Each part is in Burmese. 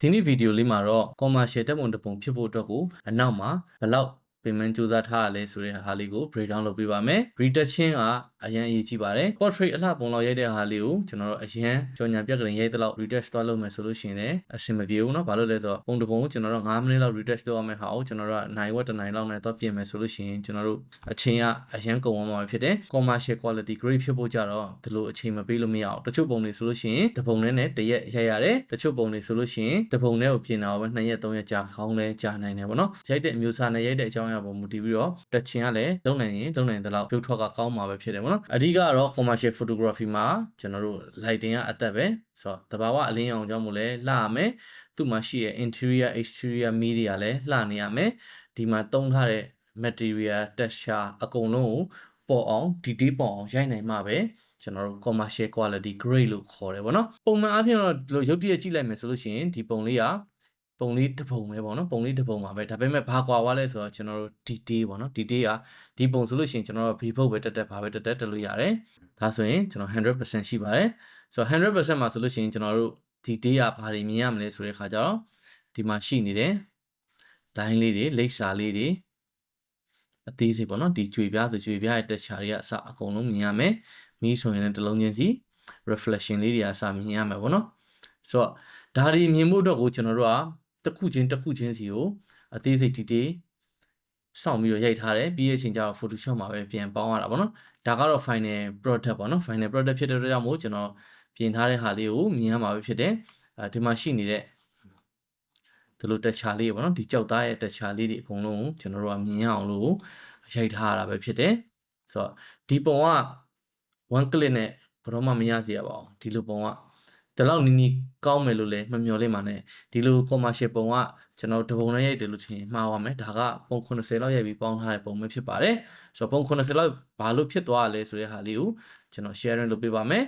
ဒီနေ့ဗီဒီယိုလေးမှာတော့ commercial တက်ပုံတစ်ပုံဖြစ်ဖို့အတွက်ကိုအနောက်မှာဘယ်လောက် ပင်မစူးစမ်းထားရလဲဆိုတဲ့ဟာလေးကို break down လုပ်ပေးပါမယ် retouching ကအရင်အရေးကြီးပါတယ် portrait အလှပုံလောက်ရိုက်တဲ့ဟာလေးကိုကျွန်တော်တို့အရင်ကြော်ညာပြက်ကလေးရိုက်တဲ့လောက် retouch သွားလုပ်မယ်ဆိုလို့ရှိရင်လည်းအဆင်မပြေဘူးเนาะဘာလို့လဲဆိုတော့ပုံတစ်ပုံကိုကျွန်တော်တို့9မိနစ်လောက် retouch လုပ်ရမယ့်ဟာကိုကျွန်တော်တို့ကနိုင်ဝက်တစ်နိုင်လောက်နဲ့တော့ပြင်မယ်ဆိုလို့ရှိရင်ကျွန်တော်တို့အချိန်ကအရင်ကုန်သွားမှာဖြစ်တယ် commercial quality grade ဖြစ်ဖို့ကြတော့ဒီလိုအချိန်မပေးလို့မရအောင်တချို့ပုံတွေဆိုလို့ရှိရင်တစ်ပုံနဲ့နဲ့တစ်ရက်ရိုက်ရတယ်တချို့ပုံတွေဆိုလို့ရှိရင်တစ်ပုံနဲ့ကိုပြင်တာပဲ2ရက်3ရက်ကြာခေါင်းလဲကြာနိုင်တယ်ပေါ့နော်ရိုက်တဲ့အမျိုးအစားနဲ့ရိုက်တဲ့အကြောင်း အရာပေါ်မူတည်ပြီးတော့တက်ချင်ကလည်းလုံနိုင်ရင်လုံနိုင်တဲ့လောက်ပြုတ်ထွက်ကကောင်းမှာပဲဖြစ်တယ်ပေါ့နော်အဓိကတော့ commercial photography မှာကျွန်တော်တို့ lighting ကအသက်ပဲဆိုတော့တဘာဝအလင်းရောင်ကြောင့်မို့လဲလှရမယ်သူ့မှာရှိရဲ့ interior exterior media လည်းလှနေရမယ်ဒီမှာတုံးထားတဲ့ material texture အကုန်လုံးကိုပေါ်အောင် detail ပေါ်အောင်ရိုက်နိုင်မှပဲကျွန်တော်တို့ commercial quality grade လို့ခေါ်တယ်ဗောနော်ပုံမှန်အားဖြင့်တော့ဒီလိုရုပ်တရက်ကြည့်လိုက်မယ်ဆိုလို့ရှိရင်ဒီပုံလေးက ပုံလေးတစ်ပုံပဲပေါ့နော်ပုံလေးတစ်ပုံပါပဲဒါပေမဲ့ဘာကွာသွားလဲဆိုတော့ကျွန်တော်တို့ detail ပေါ့နော် detail ကဒီပုံဆိုလို့ရှိရင်ကျွန်တော်တို့ before ပဲတက်တက်ဘာပဲတက်တက်တက်လို့ရတယ်ဒါဆိုရင်ကျွန်တော်100%ရှိပါတယ်ဆိုတော့100%မှာဆိုလို့ရှိရင်ကျွန်တော်တို့ detail ကဘာတွေမြင်ရမလဲဆိုတဲ့ခါကျတော့ဒီမှာရှိနေတယ် line လေးတွေလိပ်စာလေးတွေအသေးစိတ်ပေါ့နော်ဒီကြွေပြားဆိုကြွေပြားရဲ့တက်ချာတွေကအစအကုန်လုံးမြင်ရမယ်မီးဆိုရင်လည်းတစ်လုံးချင်းစီ reflection လေးတွေကအစမြင်ရမယ်ပေါ့နော်ဆိုတော့ဒါတွေမြင်ဖို့အတွက်ကိုကျွန်တော်တို့က တစ်ခုချင်းတစ်ခုချင်းစီကိုအသေးစိတ် detail စောင့်ပြီးတော့ရိုက်ထားတယ်ပြီးရဲ့အချိန်ကျတော့ Photoshop မှာပဲပြန်ပေါင်းရတာပေါ့နော်ဒါကတော့ final product ပေါ့နော် final product ဖြစ်တဲ့အတွက်ကြောင့်မို့ကျွန်တော်ပြင်ထားတဲ့ဟာလေးကိုမြင်ရမှာပဲဖြစ်တယ်အဲဒီမှာရှိနေတဲ့ဒီလိုတက်ချာလေးပေါ့နော်ဒီကြောက်သားရဲ့တက်ချာလေးတွေအကုန်လုံးကိုကျွန်တော်တို့ကမြင်ရအောင်လို့ရိုက်ထားရတာပဲဖြစ်တယ်ဆိုတော့ဒီပုံက one click နဲ့ဘယ်တော့မှမရစေရပါဘူးဒီလိုပုံက ဒီလောက်နီးနီးကောင်းမယ်လို့လည်းမမျှော်လင့်ပါနဲ့ဒီလို commercial ပုံကကျွန်တော်တပုံနဲ့ရိုက်တယ်လို့ထင်မှားပါမယ်ဒါကပုံ80လောက်ရိုက်ပြီးပေါင်းထားတဲ့ပုံပဲဖြစ်ပါတယ်ဆိုတော့ပုံ80လောက်ဘာလို့ဖြစ်သွားရလဲဆိုတဲ့ဟာလေးကိုကျွန်တော် sharing လုပ်ပေးပါမယ်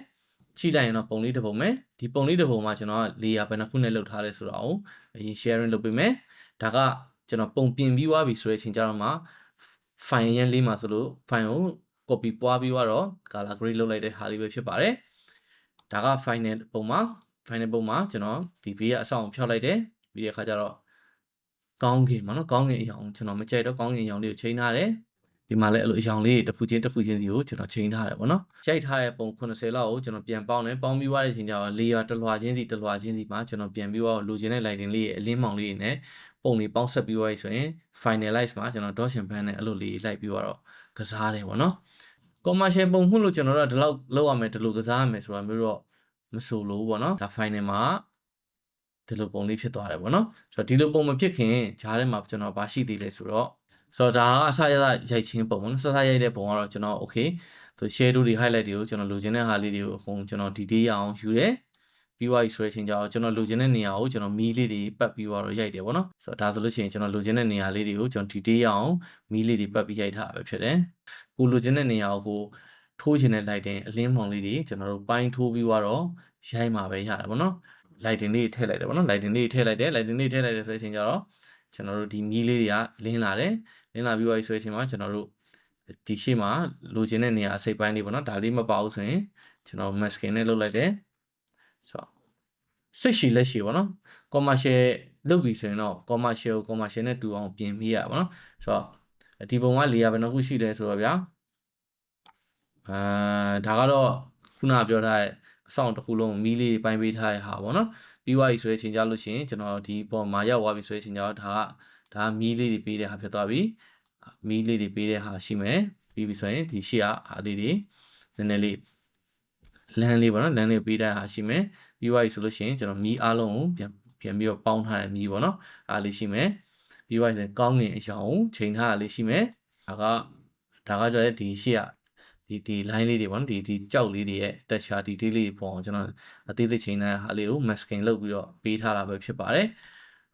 ကြည့်လိုက်ရင်တော့ပုံလေးတစ်ပုံပဲဒီပုံလေးတစ်ပုံမှာကျွန်တော်က layer ဘယ်နှခုနဲ့လုပ်ထားလဲဆိုတော့အောင်အရင် sharing လုပ်ပေးမယ်ဒါကကျွန်တော်ပုံပြင်ပြီးသွားပြီဆိုတဲ့အချိန်ကျတော့မှ file ရန်လေးမှာဆိုလို့ file ကို copy ပွားပြီးတော့ color grade လုပ်လိုက်တဲ့ဟာလေးပဲဖြစ်ပါတယ် ဒါက final ပုံမှာ final ပုံမှာကျွန်တော်ဒီဘေးကအဆောင်ဖြောက်လိုက်တယ်ပြီးတဲ့အခါကျတော့ကောင်းကင်ပေါ့နော်ကောင်းကင်အရောင်ကျွန်တော်မကြိုက်တော့ကောင်းကင်အရောင်လေးကိုချိန်ထားတယ်ဒီမှာလည်းအဲ့လိုအရောင်လေးတစ်ခုချင်းတစ်ခုချင်းစီကိုကျွန်တော်ချိန်ထားတယ်ပေါ့နော်ရိုက်ထားတဲ့ပုံ80လောက်ကိုကျွန်တော်ပြန်ပေါင်းတယ်ပေါင်းပြီးသွားတဲ့အချိန်ကျတော့ layer တစ်လွှာချင်းစီတစ်လွှာချင်းစီမှာကျွန်တော်ပြန်ပြီးတော့လိုချင်တဲ့ lighting လေးရဲ့အလင်းမောင်လေးတွေနဲ့ပုံတွေပေါင်းဆက်ပြီးသွားပြီဆိုရင် finalize မှာကျွန်တော် dot band နဲ့အဲ့လိုလေးလိုက်ပြီးတော့ကစားတယ်ပေါ့နော် commercial ပုံမှုလို့ကျွန်တော်တို့ကဒီလောက်လောက်ရမယ်ဒီလိုကစားရမယ်ဆိုတာမျိုးတော့မဆိုလို့ပေါ့နော်ဒါ final မှာဒီလိုပုံလေးဖြစ်သွားတယ်ပေါ့နော်ဆိုတော့ဒီလိုပုံမဖြစ်ခင်ဂျားထဲမှာကျွန်တော်ဘာရှိသေးလဲဆိုတော့ဆိုတော့ဒါကအစရရရိုက်ချင်းပုံပေါ့နော်စစရိုက်တဲ့ပုံကတော့ကျွန်တော် okay ဆို share တို့တွေ highlight တွေကိုကျွန်တော်လိုချင်တဲ့ဟာလေးတွေကိုအကုန်ကျွန်တော် detail ရအောင်ယူတယ် ပြီးသွားပြီဆိုတဲ့အချိန်ကျတော့ကျွန်တော်လိုချင်တဲ့နေရာကိုကျွန်တော်မီးလေးတွေပတ်ပြီးတော့ရိုက်တယ်ပေါ့နော်ဆိုတော့ဒါဆိုလို့ရှိရင်ကျွန်တော်လိုချင်တဲ့နေရာလေးတွေကိုကျွန်တော် detail ရအောင်မီးလေးတွေပတ်ပြီးရိုက်ထားတာပဲဖြစ်တယ်ကိုလိုချင်တဲ့နေရာကိုထိုးချင်တဲ့ lighting အလင်းမောင်လေးတွေကျွန်တော်တို့ပိုင်းထိုးပြီးတော့ရိုက်မှာပဲရတာပေါ့နော် lighting လေးထည့်လိုက်တယ်ပေါ့နော် lighting လေးထည့်လိုက်တယ် lighting လေးထည့်လိုက်တယ်ဆိုတဲ့အချိန်ကျတော့ကျွန်တော်တို့ဒီမီးလေးတွေကလင်းလာတယ်လင်းလာပြီးတော့ဆိုတဲ့အချိန်မှာကျွန်တော်တို့ဒီရှေ့မှာလိုချင်တဲ့နေရာအစိပ်ပိုင်းလေးပေါ့နော်ဒါလေးမပါဘူးဆိုရင်ကျွန်တော် masking နဲ့လုပ်လိုက်တယ် ဆိုတော့စိတ်ရှည်လက်ရှည်ပေါ့နော် commercial လုပ်ပြီဆိုရင်တော့ commercial commercial နဲ့တူအောင်ပြင်မိရပါတော့ဆိုတော့ဒီပုံက layer ဘယ်နှခုရှိလဲဆိုတော့ဗျာအာဒါကတော့ခုနပြောထားတဲ့အဆောင်တစ်ခုလုံးမီးလေးပိုင်းပေးထားတဲ့ဟာပေါ့နော်ပြီးသွားပြီဆိုတဲ့အချိန်ကြလို့ရှိရင်ကျွန်တော်ဒီပေါ်မှာရောက်သွားပြီဆိုတဲ့အချိန်ကျတော့ဒါကဒါမီးလေးတွေပေးတဲ့ဟာဖြစ်သွားပြီမီးလေးတွေပေးတဲ့ဟာရှိမယ်ပြီးပြီဆိုရင်ဒီရှေ့ကဟာလေးတွေနည်းနည်းလေး လမ်းလေးပေါ့နော်လမ်းလေးပေးတဲ့ဟာရှိမယ်ပြီးသွားပြီဆိုလို့ရှိရင်ကျွန်တော်မီးအားလုံးကိုပြန်ပြန်ပြီးတော့ပေါင်းထားတဲ့မီးပေါ့နော်အားလေးရှိမယ်ပြီးသွားပြီဆိုရင်ကောင်းငင်အရောင်ချိန်ထားတာလေးရှိမယ်ဒါကဒါကကြတဲ့ဒီရှေ့ကဒီဒီ line လေးတွေပေါ့နော်ဒီဒီကြောက်လေးတွေရဲ့ texture detail လေးတွေပေါ့ကျွန်တော်အသေးသေးချိန်တဲ့ဟာလေးကို masking လုပ်ပြီးတော့ပေးထားတာပဲဖြစ်ပါတယ်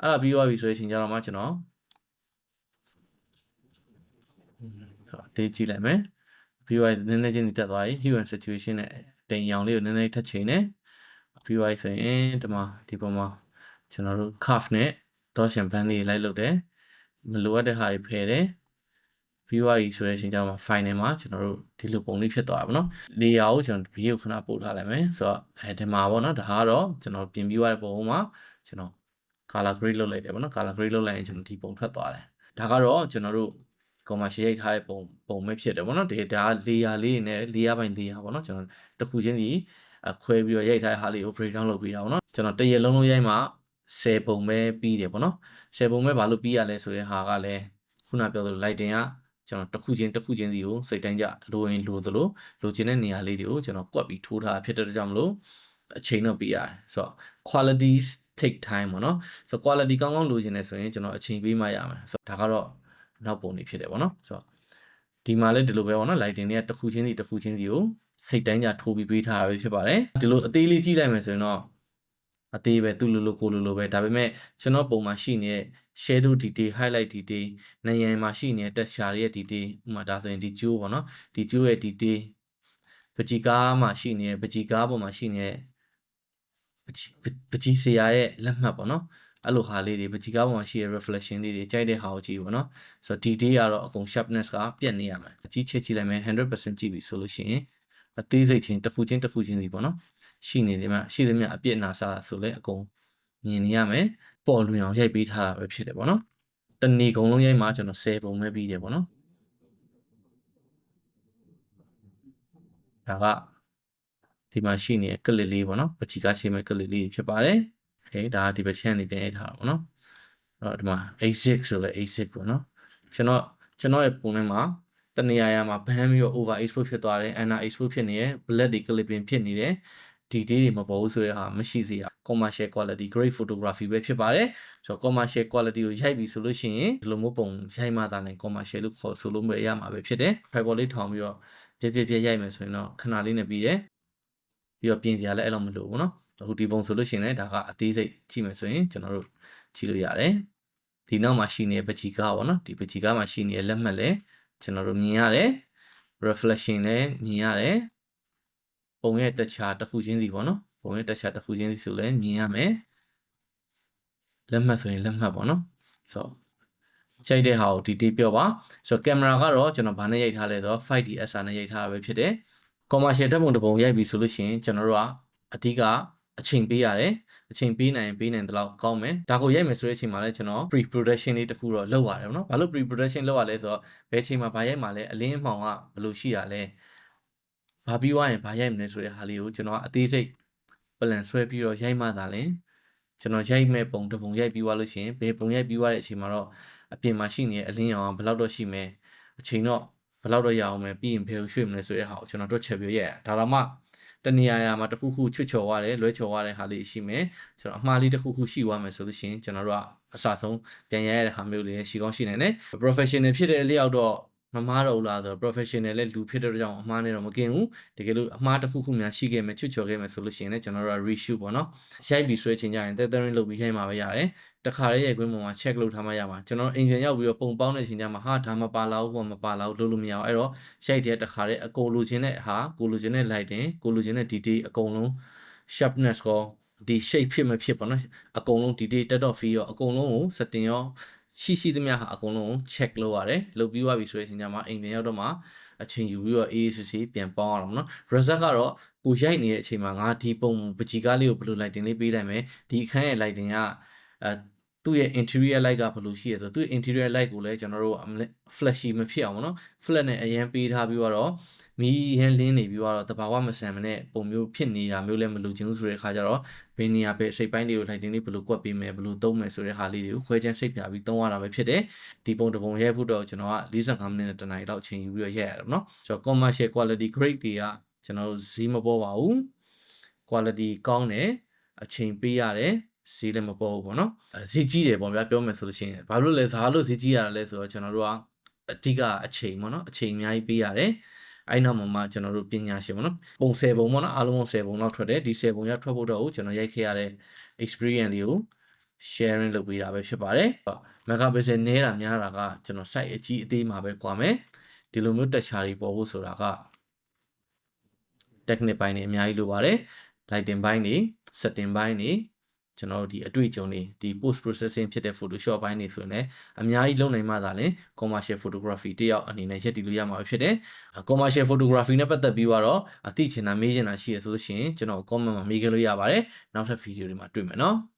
အဲ့ဒါပြီးသွားပြီဆိုရင်ချိန်ကြတော့မှကျွန်တော်တေးကြည့်လိုက်မယ်ပြီးသွားနည်းနည်းချင်းတက်သွားပြီ hue and situation နဲ့ တိမ်ရောင်လေးကိုနည်းနည်းထပ်ချိန်တယ်ပြီးသွားပြီဆိုရင်ဒီမှာဒီပုံမှာကျွန်တော်တို့ curve နဲ့ torsion band လေးလိုက်လုပ်တယ်မလိုအပ်တဲ့ဟာတွေဖယ်တယ်ပြီးသွားပြီဆိုတဲ့အချိန်ကျမှ final မှာကျွန်တော်တို့ဒီလိုပုံလေးဖြစ်သွားတာပေါ့နော် layer ကိုကျွန်တော်ဗီဒီယိုခဏပို့ထားလိုက်မယ်ဆိုတော့အဲဒီမှာပေါ့နော်ဒါကတော့ကျွန်တော်ပြင်ပြီးသွားတဲ့ပုံမှာကျွန်တော် color grade လုပ်လိုက်တယ်ပေါ့နော် color grade လုပ်လိုက်ရင်ကျွန်တော်ဒီပုံထွက်သွားတယ်ဒါကတော့ကျွန်တော်တို့ commercial ရိုက်ထားတဲ့ပုံပုံပဲဖြစ်တယ်ပေါ့နော်ဒီဒါက layer လေးနဲ့ layer by layer ပေါ့နော်ကျွန်တော်တစ်ခုချင်းစီအခွဲပြီးတော့ရိုက်ထားတဲ့ဟာလေးကို break down လုပ်ပြီးတာပေါ့နော်ကျွန်တော်တရက်လုံးလုံးရိုက်မှ10ပုံပဲပြီးတယ်ပေါ့နော်10ပုံပဲဘာလို့ပြီးရလဲဆိုတဲ့ဟာကလည်းခုနပြောသလို lighting ကကျွန်တော်တစ်ခုချင်းတစ်ခုချင်းစီကိုစိတ်တိုင်းကြလိုရင်လိုသလိုလိုချင်တဲ့နေရာလေးတွေကိုကျွန်တော်ကွက်ပြီးထိုးထားဖြစ်တဲ့ကြောင့်မလို့အချိန်တော့ပြရတယ်ဆိုတော့ quality take time ပေါ့နော်ဆိုတော့ quality ကောင်းကောင်းလိုချင်တယ်ဆိုရင်ကျွန်တော်အချိန်ပေးမှရမယ်ဆိုတော့ဒါကတော့ နောက်ပုံတွေဖြစ်တယ်ပေါ့နော်ဆိုတော့ဒီမှာလည်းဒီလိုပဲပေါ့နော် lighting တွေကတစ်ခုချင်းစီတစ်ခုချင်းစီကိုစိတ်တိုင်းကြထိုးပြီးပေးထားတာပဲဖြစ်ပါတယ်ဒီလိုအသေးလေးကြည့်လိုက်မယ်ဆိုရင်တော့အသေးပဲသူ့လိုလိုကိုလိုလိုပဲဒါပေမဲ့ကျွန်တော်ပုံမှာရှိနေတဲ့ shadow detail highlight detail နယံမှာရှိနေတဲ့ texture ရဲ့ detail ဥပမာဒါဆိုရင်ဒီကျိုးပေါ့နော်ဒီကျိုးရဲ့ detail ပကြီကားမှာရှိနေတဲ့ပကြီကားပေါ်မှာရှိနေတဲ့ပကြီပကြီဆရာရဲ့လက်မှတ်ပေါ့နော် အဲ့လိုဟာလေးတွေပကြီကားပေါ်မှာရှိတဲ့ reflection လေးတွေကြိုက်တဲ့ဟာကိုကြည့်ပေါ့နော်ဆိုတော့ detail ကတော့အကုန် sharpness ကပြတ်နေရမယ်အကြီးချက်ကြည့်လိုက်မယ်100%ကြည့်ပြီဆိုလို့ရှိရင်အသေးစိတ်ချင်းတစ်ခုချင်းတစ်ခုချင်းစီပေါ့နော်ရှိနေတယ်မှာရှိသမျှအပြစ်နာစားဆိုလဲအကုန်မြင်နေရမယ်ပေါ်လွင်အောင်ရိုက်ပေးထားတာပဲဖြစ်တယ်ပေါ့နော်တဏီကုံလုံးရိုက်မှာကျွန်တော်10ပုံပဲပြီးတယ်ပေါ့နော်ဒါကဒီမှာရှိနေတဲ့ကလစ်လေးပေါ့နော်ပချီကားချိန်မဲ့ကလစ်လေးဖြစ်ပါတယ် โอเคဒါကဒီပချန်နေပြန်ရိုက်ထားတာပေါ့နော်အဲ့တော့ဒီမှာ A6 ဆိုလဲ A6 ပေါ့နော်ကျွန်တော်ကျွန်တော်ရဲ့ပုံထဲမှာတနေရာရာမှာဘန်းပြီးတော့ over export ဖြစ်သွားတယ် under export ဖြစ်နေရယ် black တွေ clipping ဖြစ်နေတယ်ဒီဒေးတွေမပေါ်ဘူးဆိုတဲ့ဟာမရှိစေရ commercial quality great photography ပဲဖြစ်ပါတယ်ဆိုတော့ commercial quality ကိုရိုက်ပြီဆိုလို့ရှိရင်ဒီလိုမျိုးပုံရိုက်မှသာလည်း commercial လို့ခေါ်ဆိုလို့မရမှာပဲဖြစ်တယ် tripod လေးထောင်ပြီးတော့ပြပြပြရိုက်မယ်ဆိုရင်တော့ခဏလေးနဲ့ပြီးတယ်ပြီးတော့ပြင်စရာလည်းအဲ့လိုမလိုဘူးเนาะ အခုဒီပုံဆိုလို့ရှိရင်လည်းဒါကအသေးစိတ်ကြည့်မယ်ဆိုရင်ကျွန်တော်တို့ကြည့်လို့ရတယ်ဒီနောက်မှာရှိနေတဲ့ပချီကားပေါ့နော်ဒီပချီကားမှာရှိနေတဲ့လက်မှတ်လည်းကျွန်တော်တို့မြင်ရတယ် reflection လည်းမြင်ရတယ်ပုံရဲ့တခြားတစ်ခုချင်းစီပေါ့နော်ပုံရဲ့တခြားတစ်ခုချင်းစီဆိုလည်းမြင်ရမယ်လက်မှတ်ဆိုရင်လက်မှတ်ပေါ့နော်ဆိုတော့ချိန်တဲ့ဟာကိုဒီတေးပြောပါဆိုတော့ကင်မရာကတော့ကျွန်တော်ဗာနဲ့ရိုက်ထားလဲဆိုတော့ 5D SR နဲ့ရိုက်ထားတာပဲဖြစ်တယ် commercial ဓာတ်ပုံတစ်ပုံရိုက်ပြီဆိုလို့ရှိရင်ကျွန်တော်တို့ကအဓိက အချိန်ပေးရတယ်အချိန်ပေးနိုင်ပေးနိုင်တော့ကောင်းမယ်ဒါကိုရိုက်မယ်ဆိုတဲ့အချိန်မှာလည်းကျွန်တော် pre production လေးတစ်ခုတော့လုပ်ရတယ်ပေါ့နော်ဘာလို့ pre production လုပ်ရလဲဆိုတော့ဘယ်အချိန်မှာဘာရိုက်မှာလဲအလင်းအမှောင်ကဘယ်လိုရှိရလဲဘာပြီးွားရင်ဘာရိုက်မလဲဆိုတဲ့ဟာလေးကိုကျွန်တော်အသေးစိတ် plan ဆွဲပြီးတော့ရိုက်မှသာလဲကျွန်တော်ရိုက်မဲ့ပုံတစ်ပုံရိုက်ပြီးွားလို့ရှိရင်ဘယ်ပုံရိုက်ပြီးွားတဲ့အချိန်မှာတော့အပြင်မှာရှိနေတဲ့အလင်းရောင်ကဘယ်လောက်တော့ရှိမယ်အချိန်တော့ဘယ်လောက်တော့ရအောင်မယ်ပြီးရင်ဘယ်ကိုရွှေ့မလဲဆိုတဲ့ဟာကိုကျွန်တော်တို့ချက်ပြရရဒါတော့မှ တနေရာရာမှာတစ်ခုခုချွတ်ချော်ရတယ်လွဲချော်ရတဲ့ဟာလေးရှိမယ်ကျွန်တော်အမှားလေးတစ်ခုခုရှိသွားမယ်ဆိုလို့ရှိရင်ကျွန်တော်တို့ကအစဆုံးပြန်ရရတဲ့ဟာမျိုးလေးရှိကောင်းရှိနိုင်တယ် professional ဖြစ်တဲ့အလျောက်တော့မမားတော့ဘူးလားဆိုတော့ professional လည်းလူဖြစ်တဲ့ကြောင့်အမှားနဲ့တော့မကင်ဘူးတကယ်လို့အမှားတစ်ခုခုများရှိခဲ့မယ်ချွတ်ချော်ခဲ့မယ်ဆိုလို့ရှိရင်လည်းကျွန်တော်တို့က reshoot ပေါ့နော်ရိုက်ပြီးဆွဲချိန်ကြရင် tethering လုပ်ပြီးရိုက်မှာပဲရတယ် တခါလေးရိုက်ခွင့်ပုံမှာ check လုပ်ထားမှရမှာကျွန်တော်အိမ်ပြန်ရောက်ပြီးတော့ပုံပေါင်းတဲ့ချိန်ကျမှဟာဒါမပါလာဘူးဟိုမပါလာဘူးလုပ်လို့မရအောင်အဲ့တော့ရိုက်တဲ့တခါလေးအကုန်လိုချင်တဲ့ဟာကိုလိုချင်တဲ့ lighting ကိုလိုချင်တဲ့ detail အကုန်လုံး sharpness ကောဒီ shape ဖြစ်မဖြစ်ပေါ့နော်အကုန်လုံး detail တက်တော့ feel ရောအကုန်လုံးကို setting ရောရှိရှိသမျှဟာအကုန်လုံးကို check လုပ်ရတယ်လုပ်ပြီးသွားပြီဆိုတဲ့အချိန်ကျမှအိမ်ပြန်ရောက်တော့မှအချိန်ယူပြီးတော့အေးအေးဆေးဆေးပြန်ပေါင်းရအောင်နော် result ကတော့ကိုရိုက်နေတဲ့အချိန်မှာငါဒီပုံပကြီကားလေးကိုဘယ်လို lighting လေးပေးလိုက်မယ်ဒီအခန်းရဲ့ lighting ကအဲ သူ့ရဲ့ interior light ကဘယ်လိုရှိရဆိုသူ့ interior light ကိုလည်းကျွန်တော်တို့ flashy မဖြစ်အောင်ပေါ့နော် flat နဲ့အရင်ပေးထားပြီးတော့မီးရန်လင်းနေပြီးတော့တဘာဝမဆန်မနဲ့ပုံမျိုးဖြစ်နေတာမျိုးလည်းမလိုချင်ဘူးဆိုတဲ့အခါကျတော့ဘယ်နေရာပဲစိတ်ပိုင်းတွေကို lighting လေးဘယ်လိုကွက်ပေးမယ်ဘယ်လိုသုံးမယ်ဆိုတဲ့ဟာလေးတွေကိုခွဲချမ်းစိတ်ပြပြီးသုံးရတာပဲဖြစ်တယ်ဒီပုံတစ်ပုံရိုက်ဖို့တော့ကျွန်တော်က45မိနစ်နဲ့တနားရီလောက်အချိန်ယူပြီးတော့ရိုက်ရတယ်နော်ကျွန်တော် commercial quality grade တွေကကျွန်တော်ဈေးမပေါ်ပါဘူး quality ကောင်းတယ်အချိန်ပေးရတယ် ဈေးလည်းမပေါ်ဘူးပေါ့နော်ဈေးကြီးတယ်ပေါ့ဗျာပြောမယ်ဆိုလို့ရှိရင်ဘာလို့လဲဇာလို့ဈေးကြီးရတာလဲဆိုတော့ကျွန်တော်တို့ကအဓိကအချိန်ပေါ့နော်အချိန်အများကြီးပေးရတယ်အဲ့နောက်မှာမှကျွန်တော်တို့ပညာရှင်ပေါ့နော်ပုံ10ပုံပေါ့နော်အားလုံး10ပုံလောက်ထွက်တယ်ဒီ10ပုံရထွက်ဖို့တော့ကျွန်တော်ရိုက်ခဲ့ရတဲ့ experience လေးကို sharing လုပ်ပေးတာပဲဖြစ်ပါတယ် mega pixel နဲတာများတာကကျွန်တော် site အကြီးအသေးမှာပဲကွာမယ်ဒီလိုမျိုးတက်ချာတွေပေါ်ဖို့ဆိုတာက technique ပိုင်းတွေအများကြီးလိုပါတယ် lighting ပိုင်းတွေ setting ပိုင်းတွေ ကျွန်တော်တို့ဒီအတွေ့အကြုံတွေဒီ post processing ဖြစ်တဲ့ Photoshop ဘိုင်းတွေဆိုရင်လည်းအများကြီးလုပ်နိုင်မှသာလင် commercial photography တယောက်အနေနဲ့ရက်တည်လို့ရမှာဖြစ်တယ်။ commercial photography နဲ့ပတ်သက်ပြီးတော့အသိချင်တာမေးချင်တာရှိရဆိုလို့ရှိရင်ကျွန်တော် comment မှာမေးခဲ့လို့ရပါတယ်။နောက်ထပ် video တွေမှာတွေ့မယ်နော်။